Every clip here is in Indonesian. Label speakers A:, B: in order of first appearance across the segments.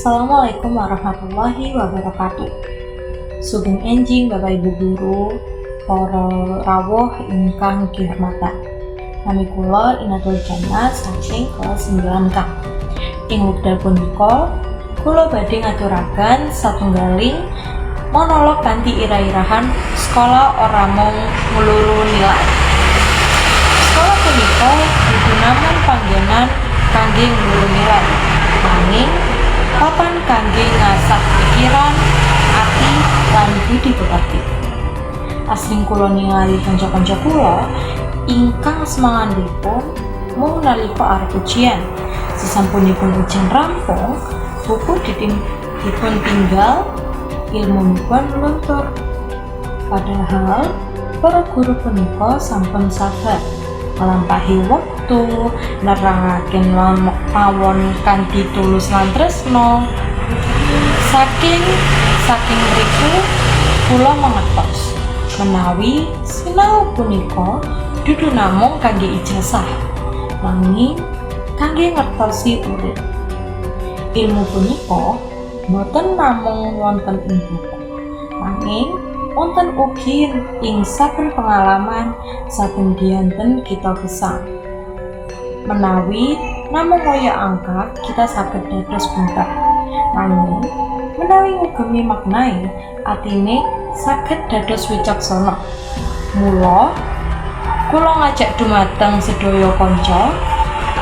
A: Assalamualaikum warahmatullahi wabarakatuh. Sugeng enjing Bapak Ibu guru, para rawuh ingkang dihormatan. Nami kula Inatul Jannah saking kelas 9 K. Ing wekdal punika kula badhe ngaturaken satunggaling monolog kanthi irah-irahan sekolah ora mung ngluru nilai. Sekolah punika digunakan panggenan kangge ngluru nilai. Nanging papan kangge ngasah pikiran, ati, lan budi pekerti. Asring kula ningali kanca-kanca kula ingkang semangandipun mung nalika arep ujian. Sesampunipun ujian rampung, buku ditim dipun tinggal, ilmu pun luntur. Padahal para guru punika sampun sabar melampahi waktu nerangaken lamok pawon kanthi tulus lan tresno. Saking saking mriku kula mengertos menawi sinau punika dudu namung kangge ijazah. Nanging kangge ngertosi urip. Ilmu punika boten namung wonten ing buku. Nanging wonten ugi ing saben pengalaman saben dianten kita gesang menawi namung kaya angka kita saged dados buntar nanging menawi ngugemi maknai atine saged dados wicaksana mula kula ngajak dumateng sedaya kanca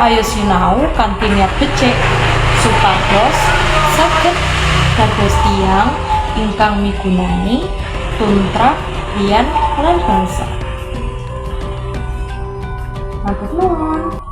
A: ayo sinau kanthi niat becik supados saged dados tiyang ingkang migunani tumrap liyan lan bangsa. Matur nuwun.